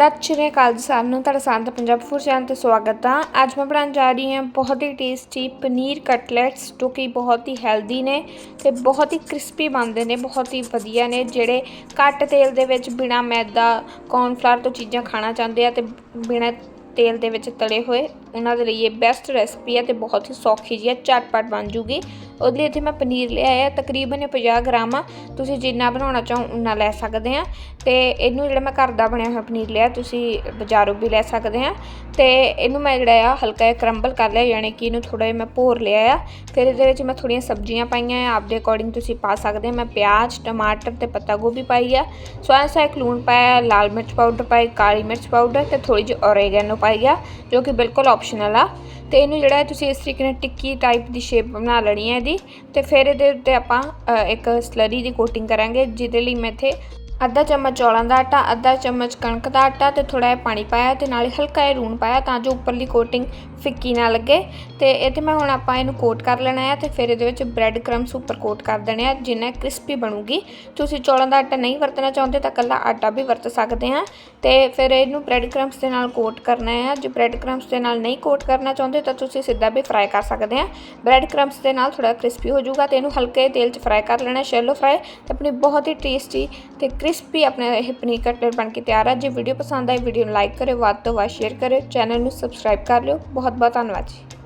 ਸਤਿ ਸ਼੍ਰੀ ਅਕਾਲ ਜੀ ਸਾਰਿਆਂ ਨੂੰ, ਤੁਹਾਡਾ ਸਾਰਿਆਂ ਦਾ ਪੰਜਾਬ ਫੂਡ ਚੈਨਲ ਤੇ ਸਵਾਗਤ ਆ। ਅੱਜ ਮੈਂ ਬਣਾਉਣ ਜਾ ਰਹੀ ਹਾਂ ਬਹੁਤ ਹੀ ਟੇਸਟੀ ਪਨੀਰ ਕਟਲੈਟਸ ਜੋ ਕਿ ਬਹੁਤ ਹੀ ਹੈਲਦੀ ਨੇ ਤੇ ਬਹੁਤ ਹੀ ਕ੍ਰਿਸਪੀ ਬਣਦੇ ਨੇ, ਬਹੁਤ ਹੀ ਵਧੀਆ ਨੇ, ਜਿਹੜੇ ਘੱਟ ਤੇਲ ਦੇ ਵਿੱਚ ਬਿਨਾ ਮੈਦਾ ਕੌਰਨਫਲਾਵਰ ਤੋਂ ਚੀਜ਼ਾਂ ਖਾਣਾ ਚਾਹੁੰਦੇ ਆ ਤੇ ਬਿਨਾ ਤੇਲ ਦੇ ਵਿੱਚ ਤਲੇ ਹੋਏ, ਉਹਨਾਂ ਦੇ ਲਈ ਇਹ ਬੈਸਟ ਰੈਸਪੀ ਹੈ ਤੇ ਬਹੁਤ ਹੀ ਸੌਖੀ ਜੀ ਹੈ ਝਟਪਟ ਬਣ ਜੂਗੀ। ਉਹਦੇ ਲਈ ਇੱਥੇ ਮੈਂ ਪਨੀਰ ਲਿਆ ਹੈ, ਤਕਰੀਬਨ ਇਹ 50 ਗ੍ਰਾਮ ਆ। ਤੁਸੀਂ ਜਿੰਨਾ ਬਣਾਉਣਾ ਚਾਹੋ, ਉਨਾ ਲੈ ਸਕਦੇ ਆ। ਤੇ ਇਹਨੂੰ ਜਿਹੜਾ ਮੈਂ ਘਰ ਦਾ ਬਣਿਆ ਹੋਇਆ ਪਨੀਰ ਲਿਆ, ਤੁਸੀਂ ਬਾਜ਼ਾਰੋਂ ਵੀ ਲੈ ਸਕਦੇ ਆ। ਤੇ ਇਹਨੂੰ ਮੈਂ ਜਿਹੜਾ ਆ, ਹਲਕਾ ਜਿਹਾ ਕਰੰਬਲ ਕਰ ਲਿਆ, ਯਾਨੀ ਕਿ ਇਹਨੂੰ ਥੋੜਾ ਜਿਹਾ ਮੈਂ ਭੋਰ ਲਿਆ ਆ। ਫਿਰ ਇਹਦੇ ਵਿੱਚ ਮੈਂ ਥੋੜੀਆਂ ਸਬਜ਼ੀਆਂ ਪਾਈਆਂ ਆ, ਆਪਦੇ ਅਕੋਰਡਿੰਗ ਤੁਸੀਂ ਪਾ ਸਕਦੇ ਆ। ਮੈਂ ਪਿਆਜ਼, ਟਮਾਟਰ ਤੇ ਪੱਤਾ ਗੋਭੀ ਪਾਈ ਆ। ਸੋਇਆ ਸਾਇਕ ਲੂਣ ਪਾਇਆ, ਲਾਲ ਮਿਰਚ ਪਾਊਡਰ ਪਾਈ, ਕਾਲੀ ਮਿਰਚ ਪਾਊਡਰ ਤੇ ਥੋੜੀ ਜਿਹੀ ਔਰੇਗੈਨੋ ਪਾਈ ਆ, ਜੋ ਕਿ ਬਿਲਕੁਲ ਆਪਸ਼ਨਲ ਆ। ਤੇ ਇਹਨੂੰ ਜਿਹੜਾ ਤੁਸੀਂ ਇਸ ਤਰੀਕੇ ਨਾਲ ਟਿੱਕੀ ਟਾਈਪ ਦੀ ਸ਼ੇਪ ਬਣਾ ਲੈਣੀ ਹੈ ਇਹਦੀ ਤੇ ਫਿਰ ਇਹਦੇ ਉੱਤੇ ਆਪਾਂ ਇੱਕ ਸਲਰੀ ਦੀ ਕੋਟਿੰਗ ਕਰਾਂਗੇ, ਜਿਹਦੇ ਲਈ ਮੈਂ ਇੱਥੇ ਅੱਧਾ ਚਮਚ ਚੌਲਾਂ ਦਾ ਆਟਾ, ਅੱਧਾ ਚਮਚ ਕਣਕ ਦਾ ਆਟਾ ਤੇ ਥੋੜਾ ਜਿਹਾ ਪਾਣੀ ਪਾਇਆ ਤੇ ਨਾਲੇ ਹਲਕਾ ਜਿਹਾ ਲੂਣ ਪਾਇਆ ਤਾਂ ਜੋ ਉੱਪਰਲੀ ਕੋਟਿੰਗ ਫਿੱਕੀ ਨਾ ਲੱਗੇ। ਤੇ ਇਹ ਤੇ ਮੈਂ ਹੁਣ ਆਪਾਂ ਇਹਨੂੰ ਕੋਟ ਕਰ ਲੈਣਾ ਹੈ ਤੇ ਫਿਰ ਇਹਦੇ ਵਿੱਚ ਬ੍ਰੈਡ ਕ੍ਰਮਸ ਉੱਪਰ ਕੋਟ ਕਰ ਦੇਣੇ ਆ, ਜਿੰਨਾ ਕ੍ਰਿਸਪੀ ਬਣੂਗੀ। ਤੁਸੀਂ ਚੌਲਾਂ ਦਾ ਆਟਾ ਨਹੀਂ ਵਰਤਣਾ ਚਾਹੁੰਦੇ ਤਾਂ ਕੱਲਾ ਆਟਾ ਵੀ ਵਰਤ ਸਕਦੇ ਹਾਂ ਤੇ ਫਿਰ ਇਹਨੂੰ ਬ੍ਰੈਡ ਕ੍ਰਮਸ ਦੇ ਨਾਲ ਕੋਟ ਕਰਨਾ ਹੈ ਜੇ ਬ੍ਰੈਡ ਕ੍ਰਮਸ ਦੇ ਨਾਲ ਨਹੀਂ ਕੋਟ ਕਰਨਾ ਚਾਹੁੰਦੇ ਤਾਂ ਤੁਸੀਂ ਸਿੱਧਾ ਵੀ ਫਰਾਈ ਕਰ ਸਕਦੇ ਆ। ਬ੍ਰੈਡ ਕ੍ਰਮਸ ਦੇ ਨਾਲ ਥੋੜਾ ਕ੍ਰਿਸਪੀ ਹੋ ਜਾਊਗਾ ਤੇ ਇਹਨੂੰ ਹਲਕੇ ਤੇਲ 'ਚ ਫਰਾਈ ਕਰ ਲੈਣਾ ਸ਼ੈਲੋ ਫਰਾਈ ਤੇ ਆਪਣੀ ਬਹੁਤ ਹੀ ਟੇਸਟੀ ਤੇ ਕ੍ਰਿਸਪੀ ਆਪਣਾ ਇਹ ਪਨੀਰ ਕਟਲਟ ਬਣ ਕੇ ਤਿਆਰ ਆ। ਜੇ ਵੀਡੀਓ ਪਸੰਦ ਆਈ, ਵੀਡੀਓ ਨੂੰ ਲਾਈਕ ਕਰਿਓ, ਵੱਧ ਤੋਂ ਵੱਧ ਸ਼ੇਅਰ ਕਰਿਓ ਚੈਨਲ ਨੂੰ ਸਬਸਕ੍ਰਾਈਬ ਕਰ ਲਿਓ। ਬਹੁਤ ਬਹੁਤ ਧੰਨਵਾਦ ਜੀ।